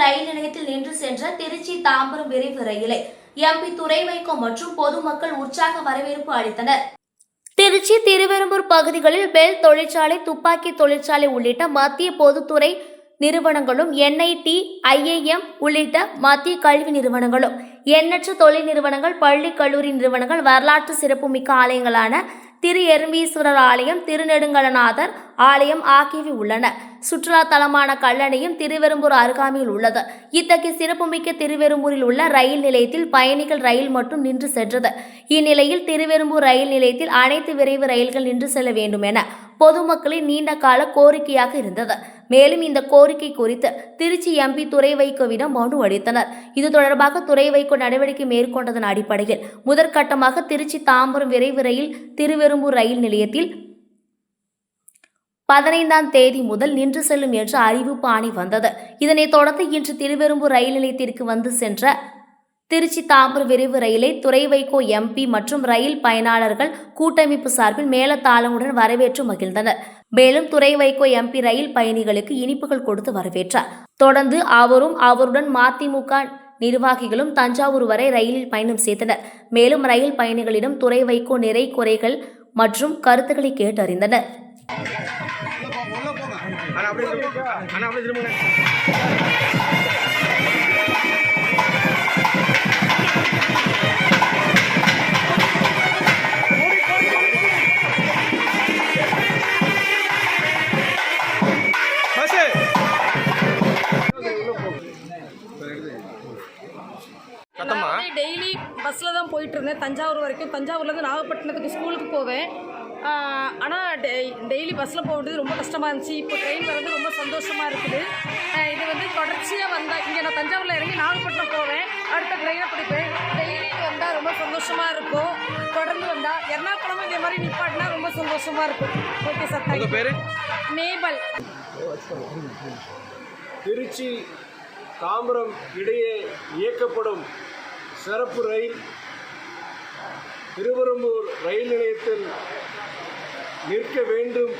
ரயில் நிலையத்தில் நின்று சென்ற திருச்சி தாம்பரம் விரைவு ரயிலை எம்பி துரைவைகோ மற்றும் பொதுமக்கள் உற்சாக வரவேற்பு அளித்தனர். திருச்சி திருவெரும்பூர் பகுதிகளில் பெல் தொழிற்சாலை துப்பாக்கி தொழிற்சாலை உள்ளிட்ட மத்திய பொதுத்துறை நிறுவனங்களும் என்ஐடி ஐஏஎம் உள்ளிட்ட மத்திய கல்வி நிறுவனங்களும் எண்ணற்ற தொழில் நிறுவனங்கள் பள்ளி கல்லூரி நிறுவனங்கள் வரலாற்று சிறப்புமிக்க ஆலயங்களான திரு எறும்பீஸ்வரர் ஆலயம் திருநெடுங்கலநாதர் ஆலயம் ஆகியவை உள்ளன. சுற்றுலா தலமான கல்லணையும் திருவெரும்பூர் அருகாமையில் உள்ளது. இத்தகைய சிறப்புமிக்க திருவெரும்பூரில் உள்ள ரயில் நிலையத்தில் பயணிகள் ரயில் மட்டும் நின்று சென்றது. இந்நிலையில் திருவெரும்பூர் ரயில் நிலையத்தில் அனைத்து விரைவு ரயில்கள் நின்று செல்ல வேண்டும் என பொதுமக்களின் நீண்ட கால கோரிக்கையாக இருந்தது. மேலும் இந்த கோரிக்கை குறித்து திருச்சி எம்பி துறை வைகோவிடம் மனு அளித்தனர். இது தொடர்பாக துறை வைகோ நடவடிக்கை மேற்கொண்டதன் அடிப்படையில் முதற்கட்டமாக திருச்சி தாம்பரம் விரைவு ரயில் திருவெரும்பூர் ரயில் நிலையத்தில் பதினைந்தாம் தேதி முதல் நின்று செல்லும் என்ற அறிவிப்பு ஆணை வந்தது. இதனைத் தொடர்ந்து இன்று திருவெரும்பூர் ரயில் நிலையத்திற்கு வந்து சென்ற திருச்சி தாம்பரம் விரைவு ரயிலை துறை வைகோ எம்பி மற்றும் ரயில் பயனாளர்கள் கூட்டமைப்பு சார்பில் மேலதாளமுடன் வரவேற்று மகிழ்ந்தனர். மேலும் துறை வைகோ எம்பி ரயில் பயணிகளுக்கு இனிப்புகள் கொடுத்து வரவேற்றார். தொடர்ந்து அவரும் அவருடன் மதிமுக நிர்வாகிகளும் தஞ்சாவூர் வரை ரயிலில் பயணம் செய்தனர். மேலும் ரயில் பயணிகளிடம் துறை வைகோ நிறை குறைகள் மற்றும் கருத்துக்களை கேட்டறிந்தனர். அண்ணா அப்படியே திரும்ப அண்ணா அப்படியே திரும்புங்க. டெய்லி பஸ்ஸில் தான் போயிட்டு இருந்தேன். தஞ்சாவூர் வரைக்கும். தஞ்சாவூர்லேருந்து நாகப்பட்டினத்துக்கு ஸ்கூலுக்கு போவேன். ஆனால் டெய்லி பஸ்ஸில் போகிறது ரொம்ப கஷ்டமாக இருந்துச்சு. இப்போ ட்ரெயின் வர்றது ரொம்ப சந்தோஷமாக இருக்குது. இது வந்து தொடர்ச்சியாக வந்தால் இங்கே நான் தஞ்சாவூரில் இறங்கி நாகப்பட்டினம் போவேன். அடுத்த ட்ரெயினை பிடிப்பேன். டெய்லி வந்தால் ரொம்ப சந்தோஷமாக இருக்கும். தொடர்ந்து வந்தால் எர்ணாகுளமும் இதே மாதிரி நிப்பாட்டினா ரொம்ப சந்தோஷமாக இருக்கும். ஓகே சார் தேங்க்யூ பேர்? மேபல். திருச்சி தாம்பரம் இடையே இயக்கப்படும் சிறப்பு ரயில் திருவெரும்பூர் ரயில் நிலையத்தில் நிற்க வேண்டும்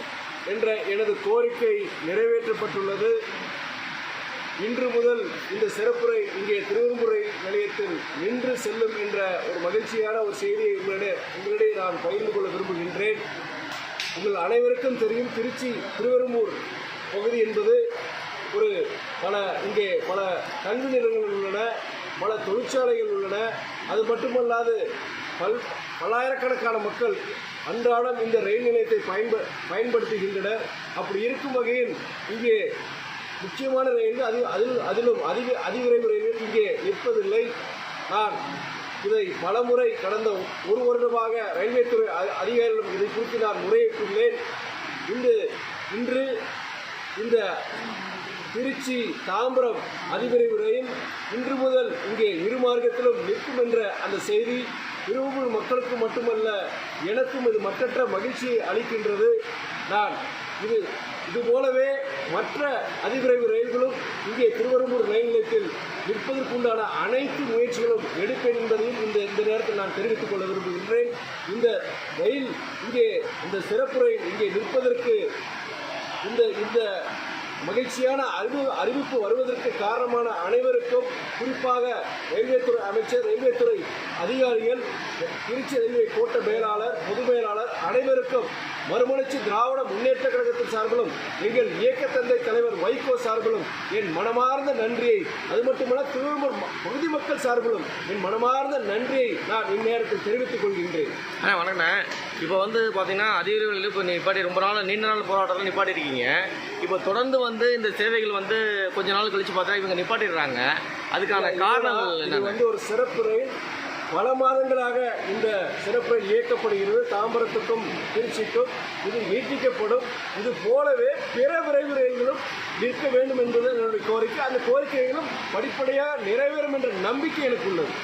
என்ற எனது கோரிக்கை நிறைவேற்றப்பட்டுள்ளது. இன்று முதல் இந்த சிறப்புரை இங்கே திருவெரும்பூர் நிலையத்தில் நின்று செல்லும் என்ற ஒரு மகிழ்ச்சியான ஒரு செய்தியை உங்களிடையே உங்களிடையே நான் பகிர்ந்து கொள்ள விரும்புகின்றேன். உங்கள் அனைவருக்கும் தெரியும் திருச்சி திருவெரும்பூர் பகுதி என்பது ஒரு பல இங்கே பல கல்வி நிறுவனங்கள் உள்ளன பல தொழிற்சாலைகள் உள்ளன. அது மட்டுமல்லாது பல் பல்லாயிரக்கணக்கான மக்கள் அன்றாடம் இந்த ரயில் நிலையத்தை பயன்ப பயன்படுத்துகின்றனர். அப்படி இருக்கும் வகையில் இங்கே முக்கியமான ரயில் அது அதில் அதிலும் அதிக அதிவிரைவு ரயில்கள் இங்கே நிற்பதில்லை. நான் இதை பலமுறை கடந்த ஒரு வருடமாக ரயில்வே துறை அதிகாரிகளிடம் இதை குறித்து நான் முறையிட்டுள்ளேன் இன்று இன்று இந்த திருச்சி தாம்பரம் அதிவிரைவு ரயில் இன்று முதல் இங்கே இரு மார்க்கத்திலும் நிற்கும் என்ற அந்த செய்தி திருவள்ளூர் மக்களுக்கு மட்டுமல்ல எனக்கும் இது மற்றற்ற மகிழ்ச்சியை அளிக்கின்றது. நான் இது இது போலவே மற்ற அதிவிரைவு ரயில்களும் இங்கே திருவரம்பூர் ரயில் நிலையத்தில் நிற்பதற்குண்டான அனைத்து முயற்சிகளும் எடுப்பேன் என்பதையும் இந்த இந்த நேரத்தில் நான் தெரிவித்துக் கொள்ள விரும்புகின்றேன். இந்த ரயில் இங்கே இந்த சிறப்பு ரயில் இங்கே நிற்பதற்கு இந்த இந்த மகிழ்ச்சியான அறிவு அறிவிப்பு வருவதற்கு காரணமான அனைவருக்கும் குறிப்பாக ரயில்வே துறை அமைச்சர் ரயில்வே துறை அதிகாரிகள் திருச்சி ரயில்வே கோட்ட மேலாளர் மேலாளர் அனைவருக்கும் மறுமலர்ச்சி திராவிட முன்னேற்ற கழகத்தின் சார்பிலும் எங்கள் இயக்க தந்தை தலைவர் வைகோ சார்பிலும் என் மனமார்ந்த நன்றியை அது மட்டுமல்ல திருவள்ளூர் பகுதி மக்கள் சார்பிலும் என் மனமார்ந்த நன்றியை நான் இந்நேரத்தில் தெரிவித்துக் கொள்கின்றேன். அண்ணா வணக்கண்ணே இப்போ வந்து பார்த்தீங்கன்னா அதிகாரிகள் இப்போ நிப்பாட்டி ரொம்ப நாள் நீண்ட நாள் போராட்டத்தில் நிப்பாட்டி இருக்கீங்க இப்போ தொடர்ந்து வந்து இந்த சேவைகள் வந்து கொஞ்ச நாள் கழிச்சு பார்த்தா இவங்க நிப்பாட்டிடுறாங்க. அதுக்கான காரணங்கள் இது வந்து ஒரு சிறப்பு ரயில் பல மாதங்களாக இந்த சிறப்பு ரயில் இயக்கப்படுகிறது. தாம்பரத்துக்கும் திருச்சிக்கும் இது நீட்டிக்கப்படும். இது போலவே பிற விரைவு ரயில்களும் நிற்க வேண்டும் என்பது என்னுடைய கோரிக்கை. அந்த கோரிக்கைகளும் படிப்படியாக நிறைவேறும் என்ற நம்பிக்கை எனக்கு உள்ளது.